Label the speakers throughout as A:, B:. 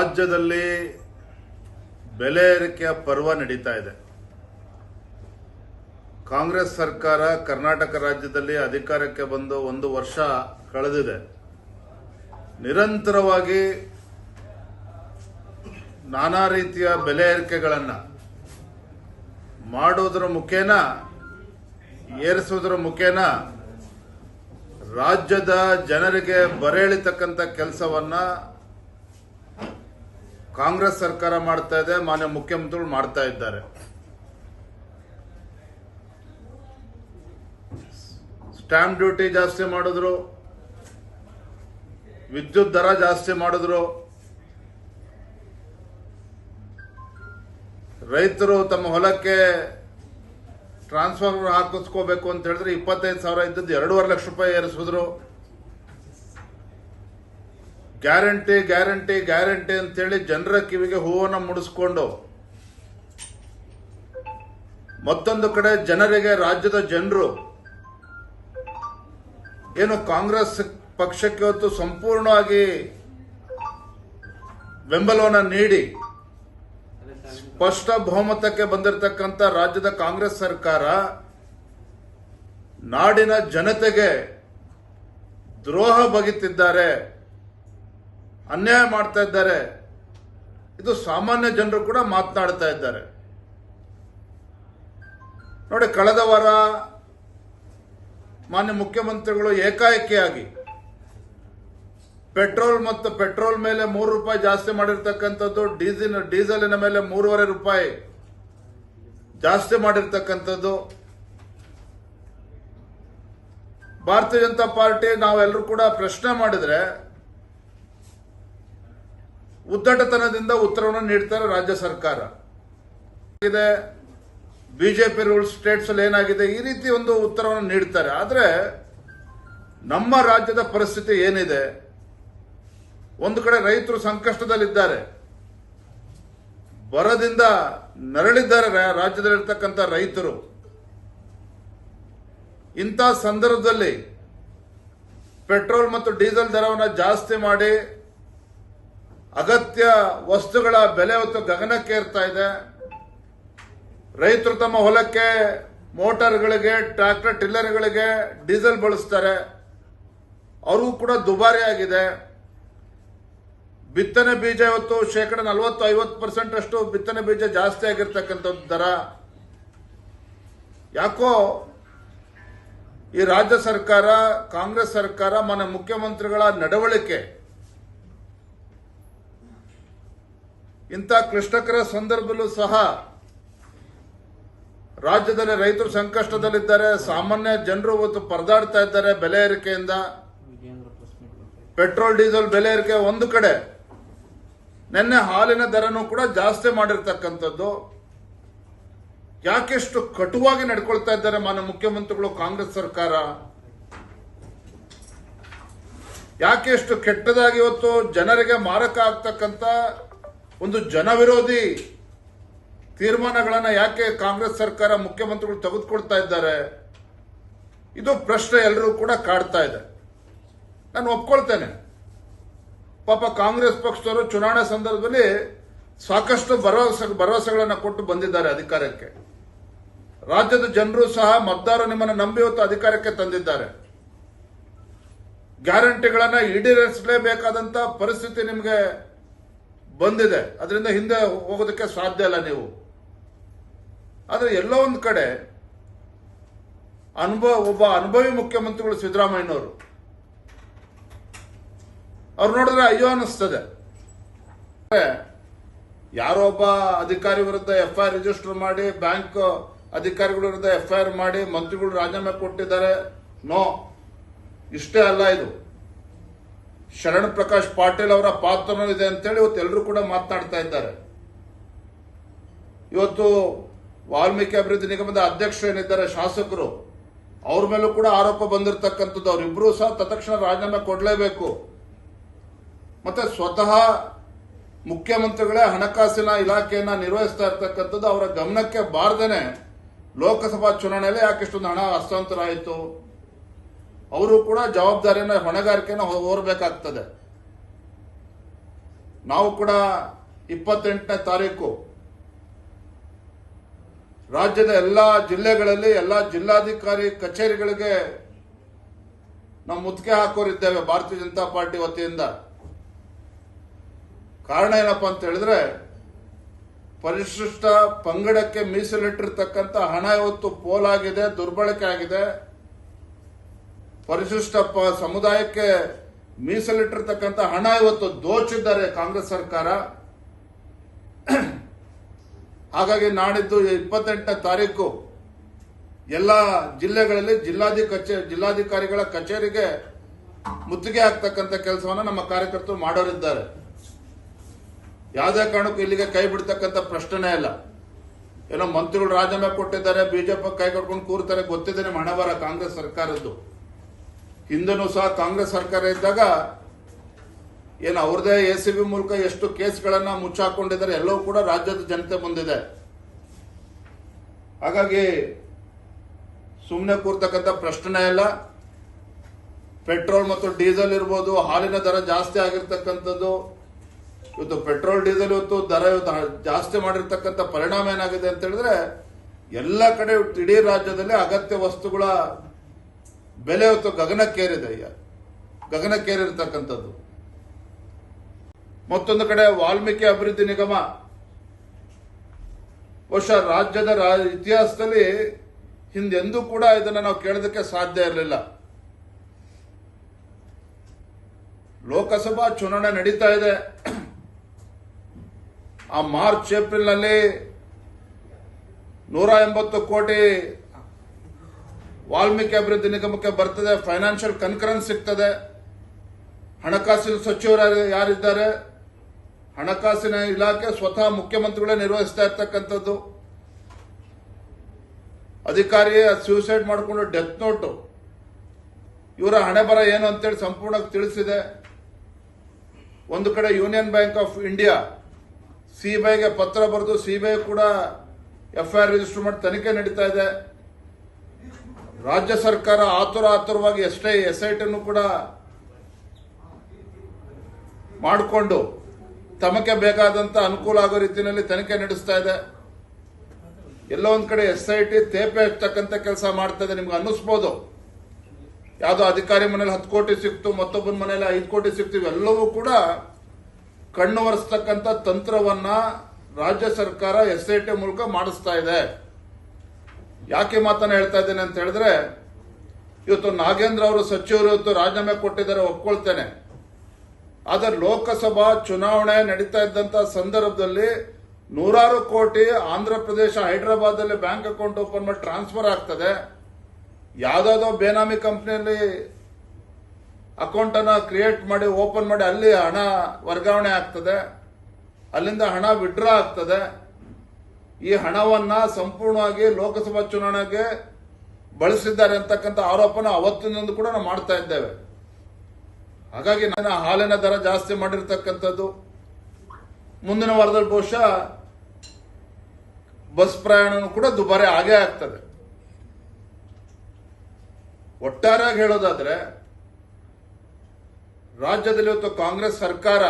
A: ರಾಜ್ಯದಲ್ಲಿ ಬೆಲೆ ಏರಿಕೆಯ ಪರ್ವ ನಡೀತಾ ಇದೆ. ಕಾಂಗ್ರೆಸ್ ಸರ್ಕಾರ ಕರ್ನಾಟಕ ರಾಜ್ಯದಲ್ಲಿ ಅಧಿಕಾರಕ್ಕೆ ಬಂದು ಒಂದು ವರ್ಷ ಕಳೆದಿದೆ. ನಿರಂತರವಾಗಿ ನಾನಾ ರೀತಿಯ ಬೆಲೆ ಏರಿಕೆಗಳನ್ನು ಮಾಡೋದ್ರ ಮುಖೇನ, ಏರಿಸೋದ್ರ ಮುಖೇನ ರಾಜ್ಯದ ಜನರಿಗೆ ಬರೆಳಿತಕ್ಕಂಥ ಕೆಲಸವನ್ನ ಕಾಂಗ್ರೆಸ್ ಸರ್ಕಾರ ಮಾಡ್ತಾ ಇದೆ, ಮಾನ್ಯ ಮುಖ್ಯಮಂತ್ರಿಗಳು ಮಾಡ್ತಾ ಇದ್ದಾರೆ. ಸ್ಟ್ಯಾಂಪ್ ಡ್ಯೂಟಿ ಜಾಸ್ತಿ ಮಾಡಿದ್ರು, ವಿದ್ಯುತ್ ದರ ಜಾಸ್ತಿ ಮಾಡಿದ್ರು. ರೈತರು ತಮ್ಮ ಹೊಲಕ್ಕೆ ಟ್ರಾನ್ಸ್ಫಾರ್ಮರ್ ಹಾಕಿಸ್ಕೋಬೇಕು ಅಂತ ಹೇಳಿದ್ರೆ ಇಪ್ಪತ್ತೈದು ಸಾವಿರ ಇದ್ದದ್ದು ಎರಡೂವರೆ ಲಕ್ಷ ರೂಪಾಯಿ ಏರಿಸಿದ್ರು. ಗ್ಯಾರಂಟಿ ಗ್ಯಾರಂಟಿ ಗ್ಯಾರಂಟಿ ಅಂತೇಳಿ ಜನರ ಕಿವಿಗೆ ಹೂವನ್ನು ಮುಡಿಸ್ಕೊಂಡು ಮತ್ತೊಂದು ಕಡೆ ಜನರಿಗೆ ರಾಜ್ಯದ ಜನರು ಏನು ಕಾಂಗ್ರೆಸ್ ಪಕ್ಷಕ್ಕೆ ಹೊತ್ತು ಸಂಪೂರ್ಣವಾಗಿ ಬೆಂಬಲವನ್ನು ನೀಡಿ ಸ್ಪಷ್ಟ ಬಹುಮತಕ್ಕೆ ಬಂದಿರತಕ್ಕಂಥ ರಾಜ್ಯದ ಕಾಂಗ್ರೆಸ್ ಸರ್ಕಾರ ನಾಡಿನ ಜನತೆಗೆ ದ್ರೋಹ ಬಗೆತಿದ್ದಾರೆ ಅನ್ಯಾಯ ಮಾಡ್ತಾ ಇದ್ದಾರೆ. ಇದು ಸಾಮಾನ್ಯ ಜನರು ಕೂಡ ಮಾತನಾಡ್ತಾ ಇದ್ದಾರೆ. ನೋಡಿ, ಕಳೆದ ವಾರ ಮಾನ್ಯ ಮುಖ್ಯಮಂತ್ರಿಗಳು ಏಕಾಏಕಿಯಾಗಿ ಪೆಟ್ರೋಲ್ ಮತ್ತು ಪೆಟ್ರೋಲ್ ಮೇಲೆ ಮೂರು ರೂಪಾಯಿ ಜಾಸ್ತಿ ಮಾಡಿರ್ತಕ್ಕಂಥದ್ದು ಡೀಸೆಲ್ ಡೀಸೆಲಿನ ಮೇಲೆ ಮೂರುವರೆ ರೂಪಾಯಿ ಜಾಸ್ತಿ ಮಾಡಿರ್ತಕ್ಕಂಥದ್ದು. ಭಾರತೀಯ ಜನತಾ ಪಾರ್ಟಿ, ನಾವೆಲ್ಲರೂ ಕೂಡ ಪ್ರಶ್ನೆ ಮಾಡಿದ್ರೆ ಉದ್ದಟತನದಿಂದ ಉತ್ತರವನ್ನು ನೀಡ್ತಾರೆ ರಾಜ್ಯ ಸರ್ಕಾರ. ಬಿಜೆಪಿ ರೂಲ್ ಸ್ಟೇಟ್ಸ್ ಅಲ್ಲಿ ಏನಾಗಿದೆ, ಈ ರೀತಿ ಒಂದು ಉತ್ತರವನ್ನು ನೀಡ್ತಾರೆ. ಆದ್ರೆ, ನಮ್ಮ ರಾಜ್ಯದ ಪರಿಸ್ಥಿತಿ ಏನಿದೆ? ಒಂದು ಕಡೆ ರೈತರು ಸಂಕಷ್ಟದಲ್ಲಿದ್ದಾರೆ. ಬರದಿಂದ ನರಳಿದ್ದಾರೆ ರಾಜ್ಯದಲ್ಲಿ ರಾಜ್ಯದಲ್ಲಿರ್ತಕ್ಕಂಥ ರೈತರು. ಇಂಥ ಸಂದರ್ಭದಲ್ಲಿ ಪೆಟ್ರೋಲ್ ಮತ್ತು ಡೀಸೆಲ್ ದರವನ್ನು ಜಾಸ್ತಿ ಮಾಡಿ ಅಗತ್ಯ ವಸ್ತುಗಳ ಬೆಲೆ ಹೊತ್ತು ಗಗನಕ್ಕೇರ್ತಾ ಇದೆ. ರೈತರು ತಮ್ಮ ಹೊಲಕ್ಕೆ, ಮೋಟಾರ್ಗಳಿಗೆ, ಟ್ರ್ಯಾಕ್ಟರ್ ಟಿಲ್ಲರ್ಗಳಿಗೆ ಡೀಸೆಲ್ ಬಳಸ್ತಾರೆ. ಅವ್ರಿಗೂ ಕೂಡ ದುಬಾರಿ ಆಗಿದೆ. ಬಿತ್ತನೆ ಬೀಜ ಇವತ್ತು ಶೇಕಡ ನಲವತ್ತು ಐವತ್ತು ಪರ್ಸೆಂಟ್ ಅಷ್ಟು ಬಿತ್ತನೆ ಬೀಜ ಜಾಸ್ತಿ ಆಗಿರ್ತಕ್ಕಂಥದ್ದು ದರ. ಯಾಕೋ ಈ ರಾಜ್ಯ ಸರ್ಕಾರ, ಕಾಂಗ್ರೆಸ್ ಸರ್ಕಾರ ಮನೆ ಮುಖ್ಯಮಂತ್ರಿಗಳ ನಡವಳಿಕೆ ಇಂಥ ಕ್ಲಿಷ್ಟಕರ ಸಂದರ್ಭದಲ್ಲೂ ಸಹ ರಾಜ್ಯದಲ್ಲಿ ರೈತರು ಸಂಕಷ್ಟದಲ್ಲಿದ್ದಾರೆ, ಸಾಮಾನ್ಯ ಜನರು ಇವತ್ತು ಪರದಾಡ್ತಾ ಇದ್ದಾರೆ ಬೆಲೆ ಏರಿಕೆಯಿಂದ. ಪೆಟ್ರೋಲ್, ಡೀಸೆಲ್ ಬೆಲೆ ಏರಿಕೆ ಒಂದು ಕಡೆ. ನಿನ್ನೆ ಹಾಲಿನ ದರನೂ ಕೂಡ ಜಾಸ್ತಿ ಮಾಡಿರ್ತಕ್ಕಂಥದ್ದು. ಯಾಕೆಷ್ಟು ಕಟುವಾಗಿ ನಡ್ಕೊಳ್ತಾ ಇದ್ದಾರೆ ಮಾನ್ಯ ಮುಖ್ಯಮಂತ್ರಿಗಳು, ಕಾಂಗ್ರೆಸ್ ಸರ್ಕಾರ. ಯಾಕೆಷ್ಟು ಕೆಟ್ಟದಾಗಿ ಇವತ್ತು ಜನರಿಗೆ ಮಾರಕ ಆಗ್ತಕ್ಕಂಥ ಒಂದು ಜನವಿರೋಧಿ ತೀರ್ಮಾನಗಳನ್ನು ಯಾಕೆ ಕಾಂಗ್ರೆಸ್ ಸರ್ಕಾರ ಮುಖ್ಯಮಂತ್ರಿಗಳು ತೆಗೆದುಕೊಳ್ತಾ ಇದ್ದಾರೆ? ಇದು ಪ್ರಶ್ನೆ ಎಲ್ಲರೂ ಕೂಡ ಕಾಡ್ತಾ ಇದೆ. ನಾನು ಒಪ್ಕೊಳ್ತೇನೆ. ಪಾಪ ಕಾಂಗ್ರೆಸ್ ಪಕ್ಷದವರು ಚುನಾವಣೆ ಸಂದರ್ಭದಲ್ಲಿ ಸಾಕಷ್ಟು ಭರವಸೆ, ಭರವಸೆಗಳನ್ನು ಕೊಟ್ಟು ಬಂದಿದ್ದಾರೆ ಅಧಿಕಾರಕ್ಕೆ. ರಾಜ್ಯದ ಜನರು ಸಹ ಮತದಾರರು ನಿಮ್ಮನ್ನು ನಂಬಿ ಹೊತ್ತು ಅಧಿಕಾರಕ್ಕೆ ತಂದಿದ್ದಾರೆ. ಗ್ಯಾರಂಟಿಗಳನ್ನು ಈಡೇರಿಸಲೇಬೇಕಾದಂತಹ ಪರಿಸ್ಥಿತಿ ನಿಮಗೆ ಬಂದಿದೆ. ಅದರಿಂದ ಹಿಂದೆ ಹೋಗೋದಕ್ಕೆ ಸಾಧ್ಯ ಇಲ್ಲ ನೀವು. ಆದರೆ ಎಲ್ಲೋ ಒಂದು ಕಡೆ ಅನುಭವ, ಒಬ್ಬ ಅನುಭವಿ ಮುಖ್ಯಮಂತ್ರಿಗಳು ಸಿದ್ದರಾಮಯ್ಯನವರು. ಅವ್ರು ನೋಡಿದ್ರೆ ಅಯ್ಯೋ ಅನ್ನಿಸ್ತದೆ. ಯಾರೋ ಒಬ್ಬ ಅಧಿಕಾರಿ ವಿರುದ್ಧ ಎಫ್ಐಆರ್ ರಿಜಿಸ್ಟರ್ ಮಾಡಿ, ಬ್ಯಾಂಕ್ ಅಧಿಕಾರಿಗಳ ವಿರುದ್ಧ ಎಫ್ಐಆರ್ ಮಾಡಿ, ಮಂತ್ರಿಗಳು ರಾಜೀನಾಮೆ ಕೊಟ್ಟಿದ್ದಾರೆ. ನೋ. ಇಷ್ಟೇ ಅಲ್ಲ ಇದು. ಶರಣ್ ಪ್ರಕಾಶ್ ಪಾಟೀಲ್ ಅವರ ಪಾತ್ರನೂ ಇದೆ ಅಂತೇಳಿ ಇವತ್ತು ಎಲ್ಲರೂ ಕೂಡ ಮಾತನಾಡ್ತಾ ಇದ್ದಾರೆ. ಇವತ್ತು ವಾಲ್ಮೀಕಿ ಅಭಿವೃದ್ಧಿ ನಿಗಮದ ಅಧ್ಯಕ್ಷರು ಏನಿದ್ದಾರೆ, ಶಾಸಕರು, ಅವ್ರ ಮೇಲೂ ಕೂಡ ಆರೋಪ ಬಂದಿರತಕ್ಕಂಥದ್ದು. ಅವರಿಬ್ಬರೂ ಸಹ ತತ್ಕ್ಷಣ ರಾಜೀನಾಮೆ ಕೊಡಲೇಬೇಕು. ಮತ್ತೆ ಸ್ವತಃ ಮುಖ್ಯಮಂತ್ರಿಗಳೇ ಹಣಕಾಸಿನ ಇಲಾಖೆಯನ್ನ ನಿರ್ವಹಿಸ್ತಾ ಇರ್ತಕ್ಕಂಥದ್ದು ಅವರ ಗಮನಕ್ಕೆ ಬಾರದೇನೆ ಲೋಕಸಭಾ ಚುನಾವಣೆಯಲ್ಲಿ ಯಾಕೆಷ್ಟೊಂದು ಹಣ ಹಸ್ತಾಂತರ ಆಯಿತು. ಅವರು ಕೂಡ ಜವಾಬ್ದಾರಿಯನ್ನ, ಹೊಣೆಗಾರಿಕೆಯನ್ನು ಹೋರಬೇಕಾಗ್ತದೆ. ನಾವು ಕೂಡ ಇಪ್ಪತ್ತೆಂಟನೇ ತಾರೀಕು ರಾಜ್ಯದ ಎಲ್ಲ ಜಿಲ್ಲೆಗಳಲ್ಲಿ, ಎಲ್ಲ ಜಿಲ್ಲಾಧಿಕಾರಿ ಕಚೇರಿಗಳಿಗೆ ನಾವು ಮುತ್ತಿಗೆ ಹಾಕೋರಿದ್ದೇವೆ ಭಾರತೀಯ ಜನತಾ ಪಾರ್ಟಿ ವತಿಯಿಂದ. ಕಾರಣ ಏನಪ್ಪ ಅಂತ ಹೇಳಿದ್ರೆ, ಪರಿಶಿಷ್ಟ ಪಂಗಡಕ್ಕೆ ಮೀಸಲಿಟ್ಟಿರ್ತಕ್ಕಂಥ ಹಣ ಇವತ್ತು ಪೋಲಾಗಿದೆ, ದುರ್ಬಳಕೆ ಆಗಿದೆ. ಪರಿಶಿಷ್ಟ ಸಮುದಾಯಕ್ಕೆ ಮೀಸಲಿಟ್ಟಿರ್ತಕ್ಕಂಥ ಹಣ ಇವತ್ತು ದೋಚಿದ್ದಾರೆ ಕಾಂಗ್ರೆಸ್ ಸರ್ಕಾರ. ಹಾಗಾಗಿ ನಾಡಿದ್ದು ಇಪ್ಪತ್ತೆಂಟನೇ ತಾರೀಕು ಎಲ್ಲ ಜಿಲ್ಲೆಗಳಲ್ಲಿ ಜಿಲ್ಲಾಧಿ ಕಚೇ, ಜಿಲ್ಲಾಧಿಕಾರಿಗಳ ಕಚೇರಿಗೆ ಮುತ್ತಿಗೆ ಹಾಕ್ತಕ್ಕಂಥ ಕೆಲಸವನ್ನು ನಮ್ಮ ಕಾರ್ಯಕರ್ತರು ಮಾಡೋರಿದ್ದಾರೆ. ಯಾವುದೇ ಕಾರಣಕ್ಕೂ ಇಲ್ಲಿಗೆ ಕೈ ಬಿಡ್ತಕ್ಕಂಥ ಪ್ರಶ್ನೆನೇ ಇಲ್ಲ. ಏನೋ ಮಂತ್ರಿಗಳು ರಾಜೀನಾಮೆ ಕೊಟ್ಟಿದ್ದಾರೆ ಬಿಜೆಪಿ ಕೈ ಕಟ್ಕೊಂಡು ಕೂರ್ತಾರೆ ಗೊತ್ತಿದ್ದೇನೆ ಹಣೆ ಬರ ಕಾಂಗ್ರೆಸ್ ಸರ್ಕಾರದ್ದು. ಹಿಂದನೂ ಸಹ ಕಾಂಗ್ರೆಸ್ ಸರ್ಕಾರ ಇದ್ದಾಗ ಏನು ಅವ್ರದೇ ಎ ಸಿ ಬಿ ಮೂಲಕ ಎಷ್ಟು ಕೇಸ್ಗಳನ್ನ ಮುಚ್ಚಾಕೊಂಡಿದ್ದಾರೆ, ಎಲ್ಲವೂ ಕೂಡ ರಾಜ್ಯದ ಜನತೆ ಮುಂದಿದೆ. ಹಾಗಾಗಿ ಸುಮ್ಮನೆ ಕೂರ್ತಕ್ಕಂಥ ಪ್ರಶ್ನೆ ಇಲ್ಲ. ಪೆಟ್ರೋಲ್ ಮತ್ತು ಡೀಸೆಲ್ ಇರ್ಬೋದು, ಹಾಲಿನ ದರ ಜಾಸ್ತಿ ಆಗಿರ್ತಕ್ಕಂಥದ್ದು, ಇವತ್ತು ಪೆಟ್ರೋಲ್, ಡೀಸೆಲ್ ಇವತ್ತು ದರ ಇವತ್ತು ಜಾಸ್ತಿ ಮಾಡಿರ್ತಕ್ಕಂಥ ಪರಿಣಾಮ ಏನಾಗಿದೆ ಅಂತ ಹೇಳಿದ್ರೆ, ಎಲ್ಲ ಕಡೆ ಇಡೀ ರಾಜ್ಯದಲ್ಲಿ ಅಗತ್ಯ ವಸ್ತುಗಳ ಬೆಲೆ ಹೊತ್ತು ಗಗನಕ್ಕೇರಿದೆ ಈಗ ಗಗನಕ್ಕೇರಿರ್ತಕ್ಕಂಥದ್ದು. ಮತ್ತೊಂದು ಕಡೆ ವಾಲ್ಮೀಕಿ ಅಭಿವೃದ್ಧಿ ನಿಗಮ. ವರ್ಷ ರಾಜ್ಯದ ಇತಿಹಾಸದಲ್ಲಿ ಹಿಂದೆಂದೂ ಕೂಡ ಇದನ್ನ ನಾವು ಕೇಳೋದಕ್ಕೆ ಸಾಧ್ಯ ಇರಲಿಲ್ಲ. ಲೋಕಸಭಾ ಚುನಾವಣೆ ನಡೀತಾ ಇದೆ. ಆ ಮಾರ್ಚ್ ಏಪ್ರಿಲ್ನಲ್ಲಿ ನೂರ ಎಂಬತ್ತು ಕೋಟಿ ವಾಲ್ಮೀಕಿ ಅಭಿವೃದ್ಧಿ ನಿಗಮಕ್ಕೆ ಬರ್ತದೆ ಫೈನಾನ್ಷಿಯಲ್ ಕನ್ಕರೆನ್ಸ್ ಸಿಗ್ತದೆ. ಹಣಕಾಸಿನ ಸಚಿವರು ಯಾರು- ಯಾರಿದ್ದಾರೆ? ಹಣಕಾಸಿನ ಇಲಾಖೆ ಸ್ವತಃ ಮುಖ್ಯಮಂತ್ರಿಗಳೇ ನಿರ್ವಹಿಸ್ತಾ ಇರ್ತಕ್ಕಂಥದ್ದು. ಅಧಿಕಾರಿ ಸೂಸೈಡ್ ಮಾಡಿಕೊಂಡು ಡೆತ್ ನೋಟು ಇವರ ಹಣೆ ಬರ ಏನು ಅಂತೇಳಿ ಸಂಪೂರ್ಣ ತಿಳಿಸಿದೆ. ಒಂದು ಕಡೆ ಯೂನಿಯನ್ ಬ್ಯಾಂಕ್ ಆಫ್ ಇಂಡಿಯಾ ಸಿಬಿಐಗೆ ಪತ್ರ ಬರೆದು ಸಿಬಿಐ ಕೂಡ ಎಫ್ಐಆರ್ ರಿಜಿಸ್ಟರ್ ಮಾಡಿ ತನಿಖೆ ನಡೀತಾ ಇದೆ. ರಾಜ್ಯ ಸರ್ಕಾರ ಆತುರ ಆತುರವಾಗಿ ಎಸ್ಐ ಎಸ್ಐಟಿಯನ್ನು ಕೂಡ ಮಾಡಿಕೊಂಡು ತಮಗೆ ಬೇಕಾದಂತ ಅನುಕೂಲ ಆಗೋ ರೀತಿಯಲ್ಲಿ ತನಿಖೆ ನಡೆಸ್ತಾ ಇದೆ. ಎಲ್ಲೋ ಒಂದ್ ಕಡೆ ಎಸ್ ಐ ಟಿ ತೇಪೆ ಹಚ್ಚತಕ್ಕಂಥ ಕೆಲಸ ಮಾಡ್ತಾ ಇದೆ. ನಿಮ್ಗೆ ಅನ್ನಿಸ್ಬೋದು? ಯಾವುದೋ ಅಧಿಕಾರಿ ಮನೇಲಿ ಹತ್ತು ಕೋಟಿ ಸಿಕ್ತು, ಮತ್ತೊಬ್ಬನ ಮನೇಲಿ ಐದು ಕೋಟಿ ಸಿಕ್ತು, ಇವೆಲ್ಲವೂ ಕೂಡ ಕಣ್ಣು ಒರೆಸ್ತಕ್ಕಂಥ ತಂತ್ರವನ್ನ ರಾಜ್ಯ ಸರ್ಕಾರ ಎಸ್ ಐ ಟಿ ಮೂಲಕ ಮಾಡಿಸ್ತಾ ಇದೆ. ಯಾಕೆ ಮಾತನ್ನ ಹೇಳ್ತಾ ಇದ್ದೇನೆ ಅಂತ ಹೇಳಿದ್ರೆ, ಇವತ್ತು ನಾಗೇಂದ್ರ ಅವರು ಸಚಿವರು ಇವತ್ತು ರಾಜೀನಾಮೆ ಕೊಟ್ಟಿದ್ದಾರೆ, ಒಪ್ಕೊಳ್ತೇನೆ. ಆದರೆ ಲೋಕಸಭಾ ಚುನಾವಣೆ ನಡೀತಾ ಇದ್ದಂತ ಸಂದರ್ಭದಲ್ಲಿ ನೂರಾರು ಕೋಟಿ ಆಂಧ್ರ ಪ್ರದೇಶ ಹೈದರಾಬಾದ್ ಅಲ್ಲಿ ಬ್ಯಾಂಕ್ ಅಕೌಂಟ್ ಓಪನ್ ಮಾಡಿ ಟ್ರಾನ್ಸ್ಫರ್ ಆಗ್ತದೆ. ಯಾವ್ದಾದೋ ಬೇನಾಮಿ ಕಂಪ್ನಿಯಲ್ಲಿ ಅಕೌಂಟ್ ಅನ್ನ ಕ್ರಿಯೇಟ್ ಮಾಡಿ, ಓಪನ್ ಮಾಡಿ ಅಲ್ಲಿ ಹಣ ವರ್ಗಾವಣೆ ಆಗ್ತದೆ. ಅಲ್ಲಿಂದ ಹಣ ವಿಡ್ರಾ ಆಗ್ತದೆ. ಈ ಹಣವನ್ನ ಸಂಪೂರ್ಣವಾಗಿ ಲೋಕಸಭಾ ಚುನಾವಣೆಗೆ ಬಳಸಿದ್ದಾರೆ ಅಂತಕ್ಕಂಥ ಆರೋಪನ ಅವತ್ತಿನಿಂದ ಕೂಡ ನಾವು ಮಾಡ್ತಾ ಇದ್ದೇವೆ. ಹಾಗಾಗಿ ನಾನು ಹಾಲಿನ ದರ ಜಾಸ್ತಿ ಮಾಡಿರ್ತಕ್ಕಂಥದ್ದು. ಮುಂದಿನ ವಾರದಲ್ಲಿ ಬಹುಶಃ ಬಸ್ ಪ್ರಯಾಣನೂ ಕೂಡ ದುಬಾರಿ ಆಗೇ ಆಗ್ತದೆ. ಒಟ್ಟಾರೆಯಾಗಿ ಹೇಳೋದಾದ್ರೆ, ರಾಜ್ಯದಲ್ಲಿ ಇವತ್ತು ಕಾಂಗ್ರೆಸ್ ಸರ್ಕಾರ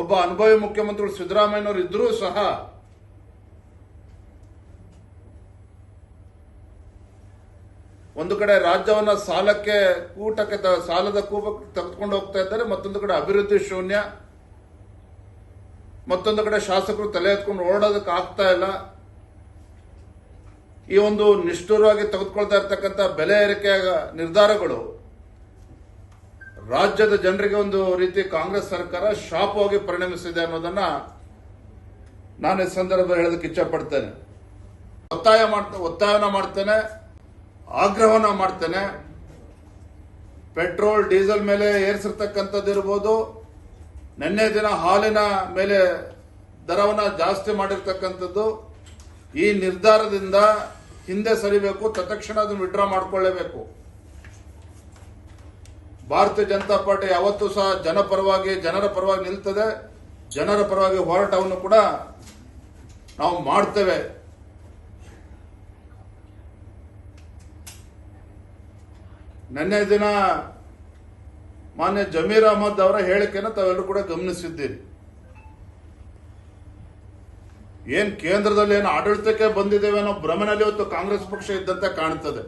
A: ಒಬ್ಬ ಅನುಭವಿ ಮುಖ್ಯಮಂತ್ರಿಗಳು ಸಿದ್ದರಾಮಯ್ಯನವರು ಇದ್ರೂ ಸಹ ಒಂದು ಕಡೆ ರಾಜ್ಯವನ್ನ ಸಾಲಕ್ಕೆ ಕೂಟಕ್ಕೆ ಸಾಲದ ಕೂಪಕ್ಕೆ ತೆಗೆದುಕೊಂಡು ಹೋಗ್ತಾ ಇದ್ದಾರೆ, ಮತ್ತೊಂದು ಕಡೆ ಅಭಿವೃದ್ಧಿ ಶೂನ್ಯ. ಮತ್ತೊಂದು ಕಡೆ ಶಾಸಕರು ತಲೆ ಎತ್ಕೊಂಡು ಓಡೋದಕ್ಕೆ ಆಗ್ತಾ ಇಲ್ಲ. ಈ ಒಂದು ನಿಷ್ಠುರವಾಗಿ ತೆಗೆದುಕೊಳ್ತಾ ಇರ್ತಕ್ಕಂಥ ಬೆಲೆ ಏರಿಕೆಯ ನಿರ್ಧಾರಗಳು, ರಾಜ್ಯದ ಜನರಿಗೆ ಒಂದು ರೀತಿ ಕಾಂಗ್ರೆಸ್ ಸರ್ಕಾರ ಶಾಪವಾಗಿ ಪರಿಣಮಿಸಿದೆ ಅನ್ನೋದನ್ನ ನಾನು ಈ ಸಂದರ್ಭದಲ್ಲಿ ಹೇಳೋದಕ್ಕೆ ಇಚ್ಛಪಡ್ತೇನೆ ಒತ್ತಾಯ ಮಾಡ್ತಾ, ಒತ್ತಾಯನ ಮಾಡ್ತೇನೆ. ಆಗ್ರಹವನ್ನ ಮಾಡ್ತೇನೆ. ಪೆಟ್ರೋಲ್, ಡೀಸೆಲ್ ಮೇಲೆ ಏರಿಸಿರ್ತಕ್ಕಂಥದ್ದು ಇರ್ಬೋದು. ನಿನ್ನೆ ದಿನ ಹಾಲಿನ ಮೇಲೆ ದರವನ್ನ ಜಾಸ್ತಿ ಮಾಡಿರ್ತಕ್ಕಂಥದ್ದು. ಈ ನಿರ್ಧಾರದಿಂದ ಹಿಂದೆ ಸರಿಬೇಕು, ತತ್ಕ್ಷಣ ಅದನ್ನು ವಿಡ್ರಾ ಮಾಡಿಕೊಳ್ಳಬೇಕು. ಭಾರತೀಯ ಜನತಾ ಪಾರ್ಟಿ ಯಾವತ್ತೂ ಸಹ ಜನಪರವಾಗಿ ಜನರ ಪರವಾಗಿ ನಿಲ್ತದೆ. ಜನರ ಪರವಾಗಿ ಹೋರಾಟವನ್ನು ಕೂಡ ನಾವು ಮಾಡ್ತೇವೆ. ನಿನ್ನೆ ದಿನ ಮಾನ್ಯ ಜಮೀರ್ ಅಹಮದ್ ಅವರ ಹೇಳಿಕೆನ ತಾವೆಲ್ಲರೂ ಕೂಡ ಗಮನಿಸಿದ್ದೀರಿ. ಏನ್ ಕೇಂದ್ರದಲ್ಲಿ ಏನು ಆಡಳಿತಕ್ಕೆ ಬಂದಿದ್ದೇವೆ ಅನ್ನೋ ಭ್ರಮನಲ್ಲಿ ಇವತ್ತು ಕಾಂಗ್ರೆಸ್ ಪಕ್ಷ ಇದ್ದಂತೆ ಕಾಣ್ತದೆ.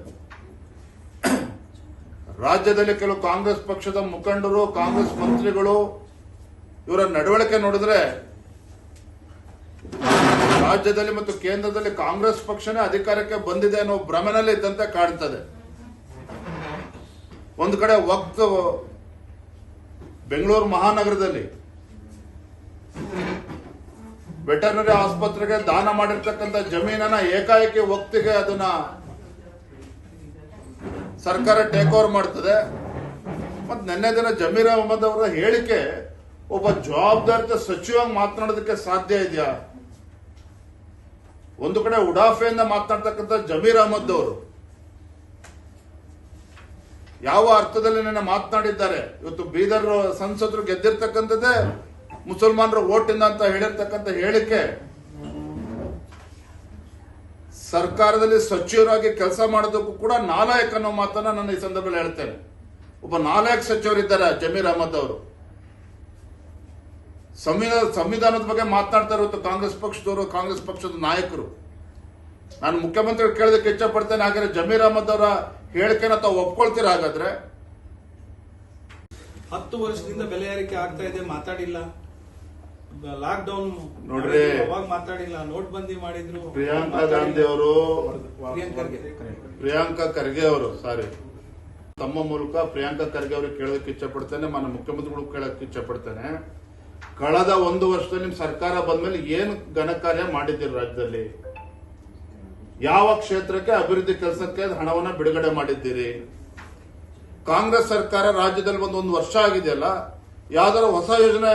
A: ರಾಜ್ಯದಲ್ಲಿ ಕೆಲವು ಕಾಂಗ್ರೆಸ್ ಪಕ್ಷದ ಮುಖಂಡರು, ಕಾಂಗ್ರೆಸ್ ಮಂತ್ರಿಗಳು ಇವರ ನಡವಳಿಕೆ ನೋಡಿದ್ರೆ ರಾಜ್ಯದಲ್ಲಿ ಮತ್ತು ಕೇಂದ್ರದಲ್ಲಿ ಕಾಂಗ್ರೆಸ್ ಪಕ್ಷನೇ ಅಧಿಕಾರಕ್ಕೆ ಬಂದಿದೆ ಅನ್ನೋ ಭ್ರಮನಲ್ಲಿ ಇದ್ದಂತೆ ಕಾಣ್ತದೆ. ಒಂದು ಕಡೆ ವಕ್ತ ಬೆಂಗಳೂರು ಮಹಾನಗರದಲ್ಲಿ ವೆಟರ್ನರಿ ಆಸ್ಪತ್ರೆಗೆ ದಾನ ಮಾಡಿರ್ತಕ್ಕಂಥ ಜಮೀನನ್ನ ಏಕಾಏಕಿ ವಕ್ತಿಗೆ ಅದನ್ನ ಸರ್ಕಾರ ಟೇಕ್ ಓವರ್ ಮಾಡ್ತದೆ. ಮತ್ತು ನಿನ್ನೆ ದಿನ ಜಮೀರ್ ಅಹಮದ್ ಅವರ ಹೇಳಿಕೆ ಒಬ್ಬ ಜವಾಬ್ದಾರಿತ ಸಚಿವಾಗಿ ಮಾತನಾಡೋದಕ್ಕೆ ಸಾಧ್ಯ ಇದೆಯಾ? ಒಂದು ಕಡೆ ಉಡಾಫೆಯಿಂದ ಮಾತನಾಡ್ತಕ್ಕಂಥ ಜಮೀರ್ ಅಹಮದ್ ಅವರು. ಯಾವ ಅರ್ಥದಲ್ಲಿ ನನ್ನ ಮಾತನಾಡಿದ್ದಾರೆ? ಇವತ್ತು ಬೀದರ್ ಸಂಸದರು ಗೆದ್ದಿರ್ತಕ್ಕಂಥದ್ದೇ ಮುಸಲ್ಮಾನರ ಓಟಿಂದ ಅಂತ ಹೇಳಿರ್ತಕ್ಕಂಥ ಹೇಳಿಕೆ. ಸರ್ಕಾರದಲ್ಲಿ ಸಚಿವರಾಗಿ ಕೆಲಸ ಮಾಡೋದಕ್ಕೂ ಕೂಡ ನಾಲಾಯಕ್ ಅನ್ನೋ ಮಾತನ್ನ ನಾನು ಈ ಸಂದರ್ಭದಲ್ಲಿ ಹೇಳ್ತೇನೆ. ಒಬ್ಬ ನಾಲಾಯಕ್ ಸಚಿವರಿದ್ದಾರೆ, ಜಮೀರ್ ಅಹಮದ್ ಅವರು. ಸಂವಿಧಾನ ಸಂವಿಧಾನದ ಬಗ್ಗೆ ಮಾತನಾಡ್ತಾರೆ ಇವತ್ತು ಕಾಂಗ್ರೆಸ್ ಪಕ್ಷದವರು, ಕಾಂಗ್ರೆಸ್ ಪಕ್ಷದ ನಾಯಕರು. ನಾನು ಮುಖ್ಯಮಂತ್ರಿ ಕೇಳೋದಕ್ಕೆ ಇಷ್ಟಪಡ್ತೇನೆ ಹಾಗಾದ್ರೆ ಜಮೀರ್ ಅಹಮದ್ ಅವರ ಹೇಳಿಕೆನ ತಾವು ಒಪ್ಕೊಳ್ತೀರ ಹಾಗಾದ್ರೆ?
B: ಹತ್ತು ವರ್ಷದಿಂದ ಬೆಲೆ ಏರಿಕೆ ಆಗ್ತಾ ಇದೆ ಮಾತಾಡಿಲ್ಲ. ಲಾಕ್ ಡೌನ್
A: ನೋಡ್ರಿ.
B: ಅವಾಗ ಮಾತಾಡಿಲ್ಲ ನೋಟ್ ಬಂದಿ ಮಾಡಿದ್ರು.
A: ಪ್ರಿಯಾಂಕಾ ಗಾಂಧಿ ಅವರು. ಪ್ರಿಯಾಂಕಾ ಖರ್ಗೆ ಅವರು ಸಾರಿ. ತಮ್ಮ ಮೂಲಕ ಪ್ರಿಯಾಂಕಾ ಖರ್ಗೆ ಅವ್ರಿಗೆ ಕೇಳೋದಕ್ಕೆ ಇಚ್ಛಪಡ್ತೇನೆ ಮಾನ್ಯ ಮುಖ್ಯಮಂತ್ರಿಗಳು ಕೇಳೋಕ್ಕೆ ಇಚ್ಛೆ ಪಡ್ತೇನೆ ಕಳೆದ ಒಂದು ವರ್ಷದಲ್ಲಿ ನಿಮ್ ಸರ್ಕಾರ ಬಂದ್ಮೇಲೆ ಏನು ಘನ ಕಾರ್ಯ ಮಾಡಿದ್ದೀರಿ ರಾಜ್ಯದಲ್ಲಿ? ಯಾವ ಕ್ಷೇತ್ರಕ್ಕೆ ಅಭಿವೃದ್ಧಿ ಕೆಲಸಕ್ಕೆ ಹಣವನ್ನ ಬಿಡುಗಡೆ ಮಾಡಿದ್ದೀರಿ? ಕಾಂಗ್ರೆಸ್ ಸರ್ಕಾರ ರಾಜ್ಯದಲ್ಲಿ ಒಂದು ಒಂದು ವರ್ಷ ಆಗಿದೆಯಲ್ಲ ಯಾವ್ದಾರ ಹೊಸ ಯೋಜನೆ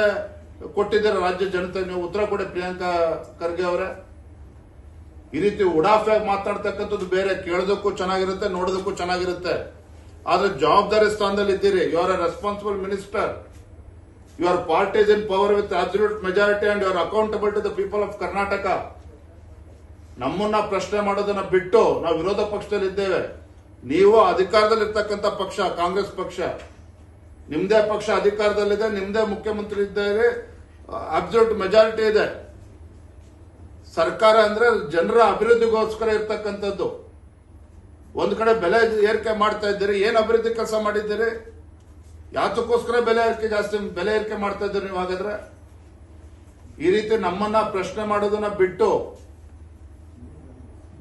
A: ಕೊಟ್ಟಿದ್ದೀರಾ ರಾಜ್ಯ ಜನತೆ? ನೀವು ಉತ್ತರ ಕೊಡಿ ಪ್ರಿಯಾಂಕಾ ಖರ್ಗೆ ಅವರೇ. ಈ ರೀತಿ ಉಡಾಫೆಯಾಗಿ ಮಾತಾಡ್ತಕ್ಕಂಥದ್ದು ಬೇರೆ, ಕೇಳೋದಕ್ಕೂ ಚೆನ್ನಾಗಿರುತ್ತೆ, ನೋಡೋದಕ್ಕೂ ಚೆನ್ನಾಗಿರುತ್ತೆ. ಆದ್ರೆ ಜವಾಬ್ದಾರಿ ಸ್ಥಾನದಲ್ಲಿ ಇದ್ದೀರಿ. You are responsible minister you are parties in power with absolute majority and you are accountable to the people of Karnataka ನಮ್ಮನ್ನ ಪ್ರಶ್ನೆ ಮಾಡೋದನ್ನ ಬಿಟ್ಟು ನಾವು ವಿರೋಧ ಪಕ್ಷದಲ್ಲಿ ಇದ್ದೇವೆ. ನೀವು ಅಧಿಕಾರದಲ್ಲಿರ್ತಕ್ಕಂಥ ಪಕ್ಷ, ಕಾಂಗ್ರೆಸ್ ಪಕ್ಷ, ನಿಮ್ದೇ ಪಕ್ಷ ಅಧಿಕಾರದಲ್ಲಿದೆ, ನಿಮ್ದೇ ಮುಖ್ಯಮಂತ್ರಿ ಇದ್ದಾರೆ ಅಬ್ಸಲ್ಯೂಟ್ ಮೆಜಾರಿಟಿ ಇದೆ. ಸರ್ಕಾರ ಅಂದ್ರೆ ಜನರ ಅಭಿವೃದ್ಧಿಗೋಸ್ಕರ ಇರ್ತಕ್ಕಂಥದ್ದು. ಒಂದ್ ಕಡೆ ಬೆಲೆ ಏರಿಕೆ ಮಾಡ್ತಾ ಇದ್ದೀರಿ, ಏನ್ ಅಭಿವೃದ್ಧಿ ಕೆಲಸ ಮಾಡಿದ್ದೀರಿ? ಯಾತಕ್ಕೋಸ್ಕರ ಬೆಲೆ ಏರಿಕೆ ಜಾಸ್ತಿ, ಬೆಲೆ ಏರಿಕೆ ಮಾಡ್ತಾ ಇದ್ದೀರಿ ನೀವು ಹಾಗಾದ್ರೆ? ಈ ರೀತಿ ನಮ್ಮನ್ನ ಪ್ರಶ್ನೆ ಮಾಡೋದನ್ನ ಬಿಟ್ಟು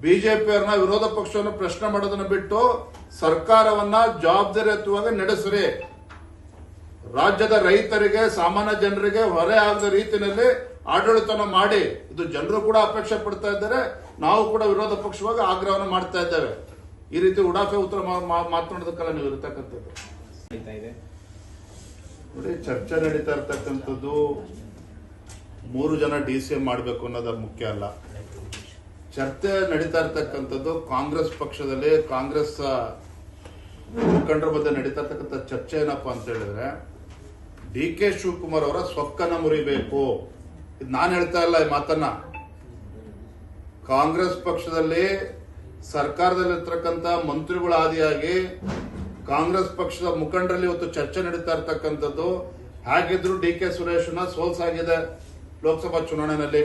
A: ಬಿಜೆಪಿಯವ್ರನ್ನ ವಿರೋಧ ಪಕ್ಷವನ್ನು ಪ್ರಶ್ನೆ ಮಾಡೋದನ್ನ ಬಿಟ್ಟು ಸರ್ಕಾರವನ್ನ ಜವಾಬ್ದಾರಿಯುತವಾಗಿ ನಡೆಸ್ರಿ. ರಾಜ್ಯದ ರೈತರಿಗೆ ಸಾಮಾನ್ಯ ಜನರಿಗೆ ಹೊರೆ ಆಗದ ರೀತಿಯಲ್ಲಿ ಆಡಳಿತನ ಮಾಡಿ. ಇದು ಜನರು ಕೂಡ ಅಪೇಕ್ಷೆ ಪಡ್ತಾ ಇದ್ದಾರೆ. ನಾವು ಕೂಡ ವಿರೋಧ ಪಕ್ಷವಾಗಿ ಆಗ್ರಹವನ್ನು ಮಾಡ್ತಾ ಇದ್ದೇವೆ. ಈ ರೀತಿ ಉಡಾಫೆ ಉತ್ತರ ಮಾತನಾಡೋದಕ್ಕೆಲ್ಲ ನೀವು ಇರತಕ್ಕಂಥದ್ದು. ನೋಡಿ ಚರ್ಚೆ ನಡೀತಾ ಇರ್ತಕ್ಕಂಥದ್ದು ಮೂರು ಜನ ಡಿ ಸಿ ಎಂ ಮಾಡಬೇಕು ಅನ್ನೋದು ಮುಖ್ಯ ಅಲ್ಲ. ಚರ್ಚೆ ನಡೀತಾ ಇರ್ತಕ್ಕಂಥದ್ದು ಕಾಂಗ್ರೆಸ್ ಪಕ್ಷದಲ್ಲಿ, ಕಾಂಗ್ರೆಸ್ ಮುಖಂಡರ ಬಗ್ಗೆ ನಡೀತಾ ಇರ್ತಕ್ಕಂಥ ಚರ್ಚೆ ಏನಪ್ಪಾ ಅಂತ ಹೇಳಿದ್ರೆ, ಡಿ ಕೆ ಶಿವಕುಮಾರ್ ಅವರ ಸ್ವಕ್ಕನ ಮುರಿಬೇಕು. ಇದು ನಾನು ಹೇಳ್ತಾ ಇಲ್ಲ ಈ ಮಾತನ್ನ. ಕಾಂಗ್ರೆಸ್ ಪಕ್ಷದಲ್ಲಿ ಸರ್ಕಾರದಲ್ಲಿರ್ತಕ್ಕಂಥ ಮಂತ್ರಿಗಳ ಆದಿಯಾಗಿ ಕಾಂಗ್ರೆಸ್ ಪಕ್ಷದ ಮುಖಂಡರಲ್ಲಿ ಇವತ್ತು ಚರ್ಚೆ ನಡೀತಾ ಇರ್ತಕ್ಕಂಥದ್ದು, ಹಾಗಿದ್ರು ಡಿ ಕೆ ಸುರೇಶ್ನ ಸೋಲ್ಸಾಗಿದೆ ಲೋಕಸಭಾ ಚುನಾವಣೆಯಲ್ಲಿ.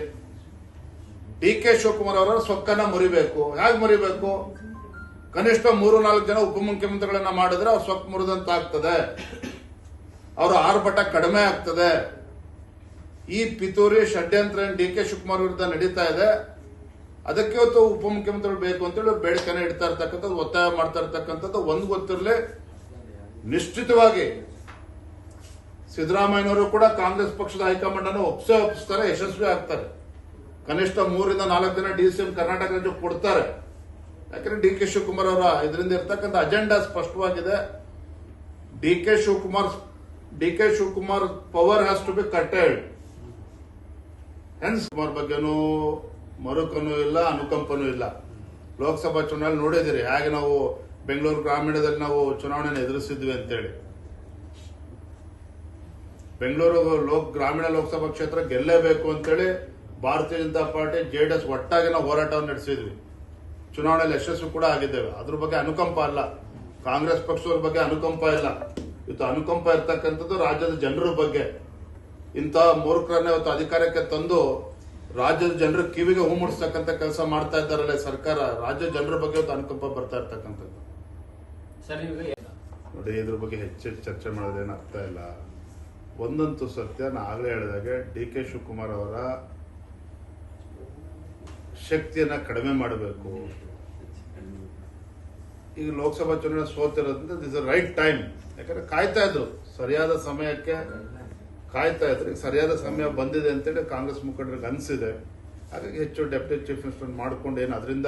A: ಡಿ ಕೆ ಶಿವಕುಮಾರ್ ಅವರ ಸೊಕ್ಕನ್ನ ಮುರಿಬೇಕು. ಹೇಗೆ ಮುರಿಬೇಕು? ಕನಿಷ್ಠ ಮೂರು ನಾಲ್ಕು ಜನ ಉಪಮುಖ್ಯಮಂತ್ರಿಗಳನ್ನ ಮಾಡಿದ್ರೆ ಅವ್ರು ಸೊಕ್ಕ ಮುರಿದಂತ ಆಗ್ತದೆ ಅವರ ಆರ್ಭಟ ಕಡಿಮೆ ಆಗ್ತದೆ. ಈ ಪಿತೂರಿ, ಷಡ್ಯಂತ್ರ ಡಿ ಕೆ ಶಿವಕುಮಾರ್ ವಿರುದ್ಧ ನಡೀತಾ ಇದೆ? ಅದಕ್ಕೆ ಇವತ್ತು ಉಪಮುಖ್ಯಮಂತ್ರಿಗಳು ಬೇಕು ಅಂತೇಳಿ ಬೇಡಿಕೆನ ಇಡ್ತಾ ಇರ್ತಕ್ಕಂಥದ್ದು, ಒತ್ತಾಯ ಮಾಡ್ತಾ ಇರ್ತಕ್ಕಂಥದ್ದು ಒಂದು ಗೊತ್ತಿರಲಿ. ನಿಶ್ಚಿತವಾಗಿ ಸಿದ್ದರಾಮಯ್ಯನವರು ಕೂಡ ಕಾಂಗ್ರೆಸ್ ಪಕ್ಷದ ಹೈಕಮಾಂಡ್ ಅನ್ನು ಒಪ್ಸೇ ಒಪ್ಪಿಸ್ತಾರೆ ಯಶಸ್ವಿ ಆಗ್ತಾರೆ. ಕನಿಷ್ಠ ಮೂರಿಂದ ನಾಲ್ಕು ದಿನ ಡಿ ಸಿ ಎಂ ಕರ್ನಾಟಕ ರಾಜ್ಯ ಕೊಡ್ತಾರೆ. ಯಾಕಂದ್ರೆ ಡಿ ಕೆ ಶಿವಕುಮಾರ್ ಅವರ ಇದರಿಂದ ಇರ್ತಕ್ಕಂಥ ಅಜೆಂಡಾ ಸ್ಪಷ್ಟವಾಗಿದೆ. D K Shivakumar, D K Shivakumar power has to be cutted hence Kumar ಬಗ್ಗೆನೂ ಮರುಕನೂ ಇಲ್ಲ, ಅನುಕಂಪನೂ ಇಲ್ಲ. ಲೋಕಸಭಾ ಚುನಾವಣೆ ನೋಡಿದಿರಿ ಹಾಗೆ ನಾವು ಬೆಂಗಳೂರು ಗ್ರಾಮೀಣದಲ್ಲಿ ನಾವು ಚುನಾವಣೆಯನ್ನು ಎದುರಿಸಿದ್ವಿ ಅಂತೇಳಿ. ಬೆಂಗಳೂರು ಲೋಕ್, ಗ್ರಾಮೀಣ ಲೋಕಸಭಾ ಕ್ಷೇತ್ರ ಗೆಲ್ಲೇಬೇಕು ಅಂತೇಳಿ ಭಾರತೀಯ ಜನತಾ ಪಾರ್ಟಿ ಎಸ್ ಒಟ್ಟಾಗಿ ನಾವು ಹೋರಾಟವನ್ನು ನಡೆಸಿದ್ವಿ. ಚುನಾವಣೆಯಲ್ಲಿ ಯಶಸ್ಸು ಕೂಡ ಆಗಿದ್ದೇವೆ. ಅದ್ರ ಬಗ್ಗೆ ಅನುಕಂಪ ಅಲ್ಲ. ಕಾಂಗ್ರೆಸ್ ಪಕ್ಷದವ್ರ ಬಗ್ಗೆ ಅನುಕಂಪ ಇಲ್ಲ. ಇವತ್ತು ಅನುಕಂಪ ಇರ್ತಕ್ಕಂಥದ್ದು ರಾಜ್ಯದ ಜನರ ಬಗ್ಗೆ. ಇಂಥ ಮೂರ್ಖರನ್ನ ಇವತ್ತು ಅಧಿಕಾರಕ್ಕೆ ತಂದು ರಾಜ್ಯದ ಜನರ ಕಿವಿಗೆ ಹೂ ಮುಡಿಸ್ತಕ್ಕಂಥ ಕೆಲಸ ಮಾಡ್ತಾ ಇದ್ದಾರಲ್ಲ ಸರ್ಕಾರ ರಾಜ್ಯದ ಜನರ ಬಗ್ಗೆ ಇವತ್ತು ಅನುಕಂಪ ಬರ್ತಾ ಇರ್ತಕ್ಕಂಥದ್ದು. ನೋಡಿ ಇದ್ರ ಬಗ್ಗೆ ಹೆಚ್ಚು ಚರ್ಚೆ ಮಾಡೋದೇನು ಅರ್ಥ ಇಲ್ಲ. ಒಂದಂತೂ ಸತ್ಯ ನಾನು ಆಗಲೇ ಹೇಳಿದಾಗೆ ಡಿ ಕೆ ಶಿವಕುಮಾರ್ ಅವರ ಶಕ್ತಿಯನ್ನ ಕಡಿಮೆ ಮಾಡಬೇಕು. ಈಗ ಲೋಕಸಭಾ ಚುನಾವಣೆ ಸೋತಿರೋದ್ರಿಂದ ದಿಸ್ ಅ ರೈಟ್ ಟೈಮ್ ಯಾಕಂದ್ರೆ ಕಾಯ್ತಾ ಇದ್ರು. ಸರಿಯಾದ ಸಮಯಕ್ಕೆ ಕಾಯ್ತಾ ಇದ್ರು. ಸರಿಯಾದ ಸಮಯ ಬಂದಿದೆ ಅಂತೇಳಿ ಕಾಂಗ್ರೆಸ್ ಮುಖಂಡರಿಗೆ ಅನಿಸಿದೆ. ಹಾಗಾಗಿ ಹೆಚ್ಚು ಡೆಪ್ಯೂಟಿ ಚೀಫ್ ಮಿನಿಸ್ಟರ್ ಮಾಡ್ಕೊಂಡು ಏನು, ಅದರಿಂದ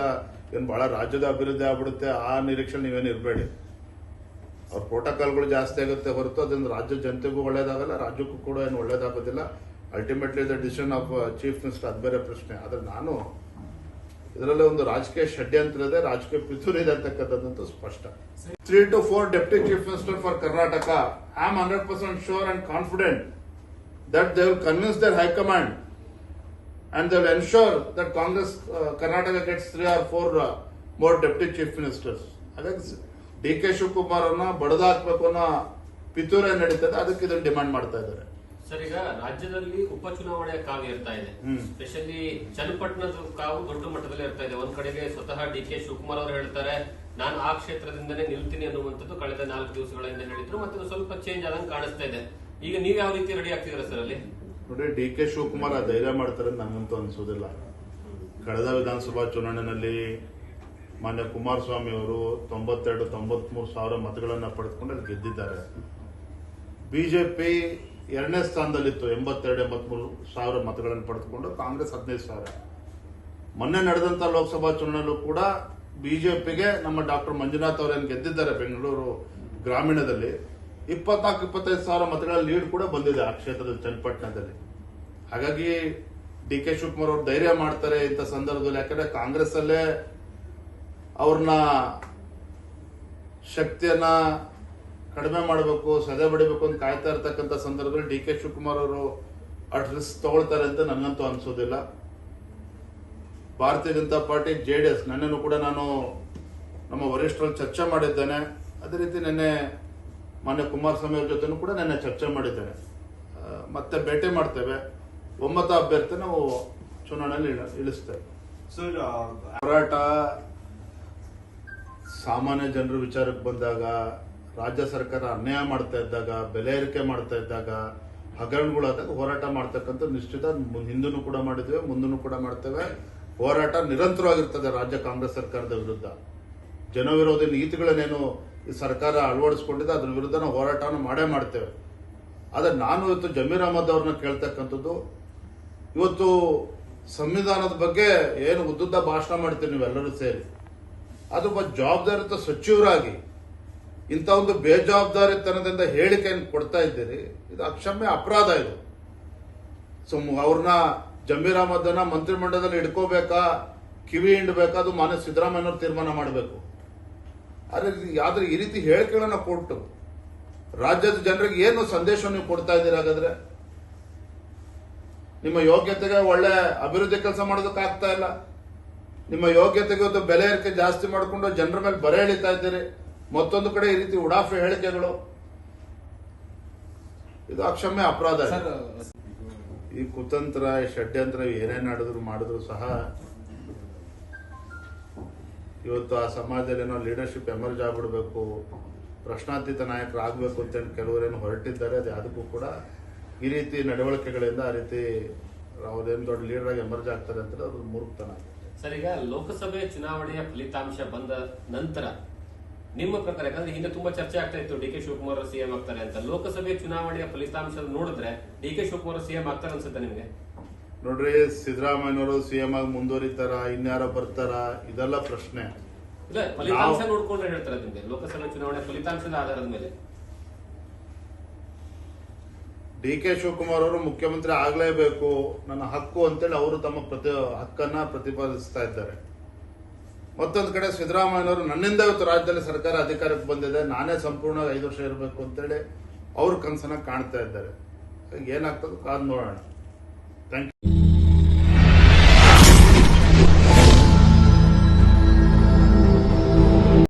A: ಏನು ಬಹಳ ರಾಜ್ಯದ ಅಭಿವೃದ್ಧಿ ಆಗ್ಬಿಡುತ್ತೆ, ಆ ನಿರೀಕ್ಷೆ ನೀವೇನು ಇರಬೇಡಿ. ಅವ್ರ ಪ್ರೋಟೋಕಾಲ್ಗಳು ಜಾಸ್ತಿ ಆಗುತ್ತೆ ಹೊರತು ಅದರಿಂದ ರಾಜ್ಯ ಜನತೆಗೂ ಒಳ್ಳೇದಾಗಲ್ಲ, ರಾಜ್ಯಕ್ಕೂ ಕೂಡ ಏನು ಒಳ್ಳೇದಾಗೋದಿಲ್ಲ. Ultimately the decision of chief minister ಅದು ಬೇರೆ ಪ್ರಶ್ನೆ. ಆದರೆ ನಾನು ಇದರಲ್ಲಿ ಒಂದು ರಾಜಕೀಯ ಷಡ್ಯಂತ್ರ ಇದೆ, ರಾಜಕೀಯ ಪಿತೂರಿ ಇದೆ ಅಂತಕ್ಕಂಥದ್ದಂತೂ ಸ್ಪಷ್ಟ. Three to four deputy chief minister for Karnataka I am hundred percent sure and confident that they will convince their high command and they will ensure that Congress Karnataka gets three or four more deputy chief ministers ಅದಕ್ಕೆ D K Shivakumar ಅನ್ನ ಬಡದಾಕ್ಬೇಕು ಅನ್ನೋ ಪಿತೂರ ನಡೀತದೆ, ಅದಕ್ಕೆ ಇದನ್ನು demand ಮಾಡ್ತಾ ಇದ್ದಾರೆ.
C: Sir ಈಗ ರಾಜ್ಯದಲ್ಲಿ ಉಪಚುನಾವಣೆಯ ಕಾವು ಇರ್ತಾ ಇದೆ. ಸ್ಪೆಷಲಿ ಚನ್ನಪಟ್ಟಣದ ಕಾವು ದೊಡ್ಡ ಮಟ್ಟದಲ್ಲಿ ಇರ್ತಾ ಇದೆ. ಒಂದ್ ಕಡೆಗೆ ಸ್ವತಃ ಡಿ ಕೆ ಶಿವಕುಮಾರ್ ಅವರು ಹೇಳ್ತಾರೆ ನಾನು ಆ ಕ್ಷೇತ್ರದಿಂದನೇ ನಿಲ್ತೀನಿ ಅನ್ನುವಂಥದ್ದು ಕಳೆದ ನಾಲ್ಕು ದಿವಸಗಳಿಂದ ಹೇಳಿದ್ರು ಮತ್ತೆ ಸ್ವಲ್ಪ ಚೇಂಜ್ ಆದಂಗೆ ಕಾಣಿಸ್ತಾ ಇದೆ. ಈಗ ನೀವ್ ಯಾವ ರೀತಿ ರೆಡಿ ಆಗ್ತಿದ್ದೀರಾ ಸರ್ ಅಲ್ಲಿ?
A: ನೋಡಿ ಡಿ ಕೆ ಶಿವಕುಮಾರ್ ಆ ಧೈರ್ಯ ಮಾಡ್ತಾರೆ ಅಂತ ನನಗಂತೂ ಅನ್ಸೋದಿಲ್ಲ. ಕಳೆದ ವಿಧಾನಸಭಾ ಚುನಾವಣೆಯಲ್ಲಿ ಮಾನ್ಯ ಕುಮಾರಸ್ವಾಮಿ ಅವರು ತೊಂಬತ್ತೆರಡು ತೊಂಬತ್ಮೂರು ಸಾವಿರ ಮತಗಳನ್ನು ಪಡೆದುಕೊಂಡು ಅಲ್ಲಿ ಗೆದ್ದಿದ್ದಾರೆ. ಬಿಜೆಪಿ ಎರಡನೇ ಸ್ಥಾನದಲ್ಲಿತ್ತು ಎಂಬತ್ತೆರಡು, ಎಂಬತ್ಮೂರು ಸಾವಿರ ಮತಗಳನ್ನು ಪಡೆದುಕೊಂಡು ಕಾಂಗ್ರೆಸ್ ಹದಿನೈದು ಸಾವಿರ. ಮೊನ್ನೆ ನಡೆದಂಥ ಲೋಕಸಭಾ ಚುನಾವಣೆಯಲ್ಲೂ ಕೂಡ ಬಿಜೆಪಿಗೆ ನಮ್ಮ ಡಾಕ್ಟರ್ ಮಂಜುನಾಥ್ ಅವರೇನು ಗೆದ್ದಿದ್ದಾರೆ ಬೆಂಗಳೂರು ಗ್ರಾಮೀಣದಲ್ಲಿ, ಇಪ್ಪತ್ನಾಲ್ಕು, ಇಪ್ಪತ್ತೈದು ಸಾವಿರ ಮತಗಳ ಲೀಡ್ ಕೂಡ ಬಂದಿದೆ ಆ ಕ್ಷೇತ್ರದ ಚನ್ನಪಟ್ಟಣದಲ್ಲಿ. ಹಾಗಾಗಿ ಡಿ ಕೆ ಶಿವಕುಮಾರ್ ಅವರು ಧೈರ್ಯ ಮಾಡ್ತಾರೆ ಇಂಥ ಸಂದರ್ಭದಲ್ಲಿ, ಯಾಕಂದ್ರೆ ಕಾಂಗ್ರೆಸ್ ಅಲ್ಲೇ ಅವ್ರನ್ನ ಶಕ್ತಿಯನ್ನ ಕಡಿಮೆ ಮಾಡಬೇಕು ಸದೆ ಬಡಿಬೇಕು ಅಂತ ಕಾಯ್ತಾ ಇರ್ತಕ್ಕಂಥ ಸಂದರ್ಭದಲ್ಲಿ ಡಿ ಕೆ ಶಿವಕುಮಾರ್ ಅವರು ಅಡ್ರೆಸ್ ತಗೊಳ್ತಾರೆ ಅಂತ ನನಗಂತೂ ಅನ್ಸೋದಿಲ್ಲ. Bharatiya Janata party J D S ನನ್ನನ್ನು ಕೂಡ ನಾನು ನಮ್ಮ ವರಿಷ್ಠರಲ್ಲಿ ಚರ್ಚೆ ಮಾಡಿದ್ದೇನೆ. ಅದೇ ರೀತಿ ನಿನ್ನೆ ಮಾನ್ಯ ಕುಮಾರಸ್ವಾಮಿ ಅವ್ರ ಜೊತೆನೂ ಕೂಡ ನಿನ್ನೆ ಚರ್ಚೆ ಮಾಡಿದ್ದೇನೆ. ಮತ್ತೆ ಭೇಟಿ ಮಾಡ್ತೇವೆ. ಒಮ್ಮತ ಅಭ್ಯರ್ಥಿ ನಾವು ಚುನಾವಣೆಯಲ್ಲಿ ಇಳ- ಇಳಿಸ್ತೇವೆ. ಹೋರಾಟ ಸಾಮಾನ್ಯ ಜನರ ವಿಚಾರಕ್ಕೆ ಬಂದಾಗ ರಾಜ್ಯ ಸರ್ಕಾರ ಅನ್ಯಾಯ ಮಾಡ್ತಾ ಇದ್ದಾಗ, ಬೆಲೆ ಏರಿಕೆ ಮಾಡ್ತಾ ಇದ್ದಾಗ ಹಗರಣಗಳಾದಾಗ ಹೋರಾಟ ಮಾಡ್ತಕ್ಕಂಥ ನಿಶ್ಚಿತ ಹಿಂದೂ ಕೂಡ ಮಾಡಿದ್ದೇವೆ ಮುಂದೂ ಕೂಡ ಮಾಡ್ತೇವೆ. ಹೋರಾಟ ನಿರಂತರವಾಗಿರ್ತದೆ ರಾಜ್ಯ ಕಾಂಗ್ರೆಸ್ ಸರ್ಕಾರದ ವಿರುದ್ಧ. ಜನವಿರೋಧಿ ನೀತಿಗಳನ್ನೇನು ಈ ಸರ್ಕಾರ ಅಳವಡಿಸ್ಕೊಂಡಿದೆ, ಅದ್ರ ವಿರುದ್ಧ ನಾವು ಹೋರಾಟವನ್ನು ಮಾಡೇ ಮಾಡ್ತೇವೆ. ಆದರೆ ನಾನು ಇವತ್ತು ಜಮೀರ್ ಅಹಮದ್ ಅವ್ರನ್ನ ಕೇಳ್ತಕ್ಕಂಥದ್ದು, ಇವತ್ತು ಸಂವಿಧಾನದ ಬಗ್ಗೆ ಏನು ಉದ್ದುದ್ದ ಭಾಷಣ ಮಾಡ್ತೀವಿ ನೀವೆಲ್ಲರೂ ಸೇರಿ, ಅದು ಜವಾಬ್ದಾರಿತ ಸಚಿವರಾಗಿ ಇಂಥ ಒಂದು ಬೇಜವಾಬ್ದಾರಿತನದಿಂದ ಹೇಳಿಕೆಯನ್ನು ಕೊಡ್ತಾ ಇದ್ದೀರಿ, ಇದು ಅಕ್ಷಮ್ಯ ಅಪರಾಧ ಇದು. ಸೊ ಅವ್ರನ್ನ ಜಮೀರ್ ಅಹಮದನ್ನ ಮಂತ್ರಿಮಂಡಲದಲ್ಲಿ ಇಡ್ಕೋಬೇಕಾ ಕಿವಿ ಹಿಂಡಬೇಕಾ, ಅದು ಮಾನ್ಯ ಸಿದ್ದರಾಮಯ್ಯವ್ರು ತೀರ್ಮಾನ ಮಾಡಬೇಕು. ಆದ್ರೆ ಆದರೆ ಈ ರೀತಿ ಹೇಳಿಕೆಗಳನ್ನ ಕೊಟ್ಟು, ರಾಜ್ಯದ ಜನರಿಗೆ ಏನು ಸಂದೇಶ ನೀವು ಕೊಡ್ತಾ ಇದ್ದೀರಿ ಹಾಗಾದ್ರೆ? ನಿಮ್ಮ ಯೋಗ್ಯತೆಗೆ ಒಳ್ಳೆ ಅಭಿವೃದ್ಧಿ ಕೆಲಸ ಮಾಡೋದಕ್ಕಾಗ್ತಾ ಇಲ್ಲ. ನಿಮ್ಮ ಯೋಗ್ಯತೆಗೆ ಇವತ್ತು ಬೆಲೆ ಏರಿಕೆ ಜಾಸ್ತಿ ಮಾಡಿಕೊಂಡು ಜನರ ಮೇಲೆ ಬರೆ ಎಳಿತಾ ಇದ್ದೀರಿ. ಮತ್ತೊಂದು ಕಡೆ ಈ ರೀತಿ ಉಡಾಫೆ ಹೇಳಿಕೆಗಳು. ಇದು ಅಕ್ಷಮ್ಯ ಅಪರಾಧ
D: ಸರ್
A: ಈ ಕುತಂತ್ರ ಈ ಷಡ್ಯಂತ್ರ ಏನೇ ನಡೆದ್ರು ಮಾಡಿದ್ರು ಸಹ ಇವತ್ತು ಆ ಸಮಾಜದಲ್ಲಿ ಏನೋ ಲೀಡರ್ಶಿಪ್ ಎಮರ್ಜ್ ಆಗ್ಬಿಡ್ಬೇಕು ಪ್ರಶ್ನಾತೀತ ನಾಯಕರಾಗಬೇಕು ಅಂತೇಳಿ ಕೆಲವರೇನು ಹೊರಟಿದ್ದಾರೆ ಅದು ಯಾವುದಕ್ಕೂ ಕೂಡ ಈ ರೀತಿ ನಡವಳಿಕೆಗಳಿಂದ ಆ ರೀತಿ ಅವ್ರೇನು ದೊಡ್ಡ ಲೀಡರ್ ಆಗಿ ಎಮರ್ಜ್ ಆಗ್ತಾರೆ ಅಂತ ಅದು ಮೂರ್ಖತನ.
C: ಸರ್ ಈಗ ಲೋಕಸಭೆ ಚುನಾವಣೆಯ ಫಲಿತಾಂಶ ಬಂದ ನಂತರ ನಿಮ್ಮ ಪ್ರಕಾರ ಯಾಕಂದ್ರೆ ಹಿಂದೆ ತುಂಬಾ ಚರ್ಚೆ ಆಗ್ತಾ ಇತ್ತು ಡಿ ಕೆ ಶಿವಕುಮಾರ್ ಸಿಎಂ ಆಗ್ತಾರೆ ಅಂತ. ಲೋಕಸಭೆ ಚುನಾವಣೆಯ ಫಲಿತಾಂಶ ನೋಡಿದ್ರೆ ಡಿ ಕೆ ಶಿವಕುಮಾರ್ ಸಿಎಂ ಆಗ್ತಾರೆ ಅನ್ಸುತ್ತೆ ನಿಮ್ಗೆ?
A: ನೋಡ್ರಿ ಸಿದ್ದರಾಮಯ್ಯನವರು ಸಿಎಂ ಆಗಿ ಮುಂದುವರಿತಾರ ಇನ್ಯಾರೋ ಬರ್ತಾರ ಇದೆಲ್ಲ ಪ್ರಶ್ನೆ.
C: ಇಲ್ಲ ಫಲಿತಾಂಶ ನೋಡ್ಕೊಂಡ್ರೆ ಹೇಳ್ತಾರೆ ನಿಮ್ಗೆ ಲೋಕಸಭೆ ಚುನಾವಣೆ ಫಲಿತಾಂಶದ ಆಧಾರದ ಮೇಲೆ.
A: ಡಿ ಕೆ ಶಿವಕುಮಾರ್ ಅವರು ಮುಖ್ಯಮಂತ್ರಿ ಆಗ್ಲೇಬೇಕು ನನ್ನ ಹಕ್ಕು ಅಂತೇಳಿ ಅವರು ತಮ್ಮ ಪ್ರತಿ ಹಕ್ಕನ್ನ ಪ್ರತಿಪಾದಿಸ್ತಾ ಇದ್ದಾರೆ. ಮತ್ತೊಂದು ಕಡೆ ಸಿದ್ದರಾಮಯ್ಯನವರು ನನ್ನಿಂದ ಇವತ್ತು ರಾಜ್ಯದಲ್ಲಿ ಸರ್ಕಾರ ಅಧಿಕಾರಕ್ಕೆ ಬಂದಿದೆ, ನಾನೇ ಸಂಪೂರ್ಣ ಐದು ವರ್ಷ ಇರಬೇಕು ಅಂತೇಳಿ ಅವ್ರ ಕನಸನ್ನ ಕಾಣ್ತಾ ಇದ್ದಾರೆ. ಏನಾಗ್ತದೆ ಕಾದ್ ನೋಡೋಣ. Thank you